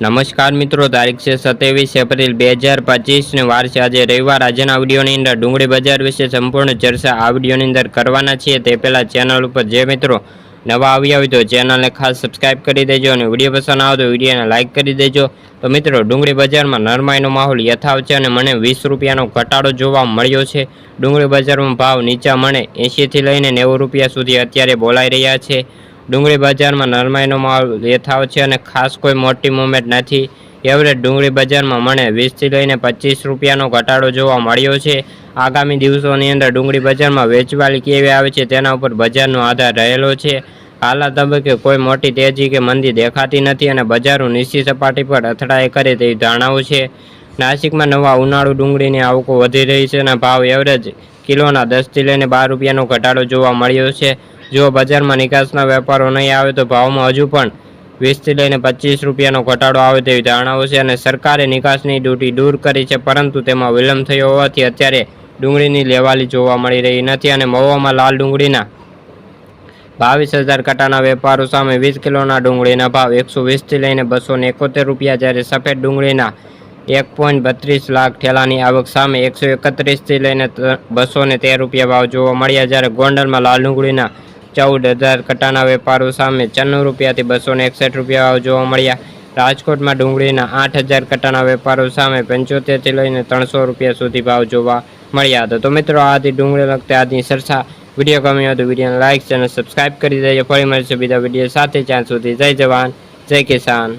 નમસ્કાર મિત્રો, તારીખ છે સત્યાવીસ એપ્રિલ બે હજાર પચીસને વાર છે આજે રવિવાર. આજના આવડીઓની અંદર ડુંગળી બજાર વિશે સંપૂર્ણ ચર્ચા આવડીઓની અંદર કરવાના છીએ. તે પહેલાં ચેનલ ઉપર જે મિત્રો નવા આવ્યા હોય તો ચેનલને ખાસ સબસ્ક્રાઇબ કરી દેજો અને વીડિયો પસંદ આવે તો વિડીયોને લાઇક કરી દેજો. તો મિત્રો, ડુંગળી બજારમાં નરમાઈનો માહોલ યથાવ છે અને મને વીસ રૂપિયાનો ઘટાડો જોવા મળ્યો છે. ડુંગળી બજારમાં ભાવ નીચા મને એંશીથી લઈને નેવું રૂપિયા સુધી અત્યારે બોલાઈ રહ્યા છે. ડુંગળી બજારમાં નરમાઈનો માલ યથાવ છે અને ખાસ કોઈ મોટી મુવમેન્ટ નથી. એવરેજ ડુંગળી બજારમાં મને વીસથી લઈને પચીસ રૂપિયાનો ઘટાડો જોવા મળ્યો છે. આગામી દિવસોની અંદર ડુંગળી બજારમાં વેચવાલી કેવી આવે છે તેના ઉપર બજારનો આધાર રહેલો છે. હાલના તબક્કે કોઈ મોટી તેજી કે મંદી દેખાતી નથી અને બજારો નીચી સપાટી પર અથડાઈ કરે તેવી ધારણાઓ છે. નાસિકમાં નવા ઉનાળુ ડુંગળીની આવકો વધી રહી છે અને ભાવ એવરેજ કિલોના દસથી લઈને બાર રૂપિયાનો ઘટાડો જોવા મળ્યો છે. જો બજારમાં નિકાસના વેપારો નહીં આવે તો ભાવમાં હજુ પણ વીસથી લઈને પચીસ રૂપિયાનો ઘટાડો આવે તેવી ધારણાઓ છે અને સરકારે નિકાસની ડ્યુટી દૂર કરી છે, પરંતુ તેમાં વિલંબ થયો હોવાથી અત્યારે ડુંગળીની લેવાલી જોવા મળી રહી નથી અને મહુવામાં લાલ ડુંગળીના બાવીસ હજાર કટાના વેપારો સામે વીસ કિલોના ડુંગળીના ભાવ એકસો વીસથી લઈને બસો એકોતેર રૂપિયા જ્યારે સફેદ ડુંગળીના એક પોઈન્ટ બત્રીસ લાખ ઠેલાની આવક સામે એકસો એકત્રીસથી લઈને બસો ને તેર રૂપિયા ભાવ જોવા મળ્યા જ્યારે ગોંડલમાં લાલ ડુંગળીના ચૌદ હજાર કટાના વેપારો સામે છન્નું રૂપિયાથી બસો ને એકસઠ રૂપિયા ભાવ જોવા મળ્યા. રાજકોટમાં ડુંગળીના આઠ હજાર કટાના વેપારો સામે પંચોતેરથી લઈને ત્રણસો રૂપિયા સુધી ભાવ જોવા મળ્યા હતા. તો મિત્રો, આથી ડુંગળી લગતી આજની સરસા. વીડિયો ગમ્યો તો વિડીયોને લાઇક ચેનલ સબસ્ક્રાઇબ કરી દેજો. ફરી મળશે બીજા વીડિયો સાથે. ત્યાં સુધી જય જવાન, જય કિસાન.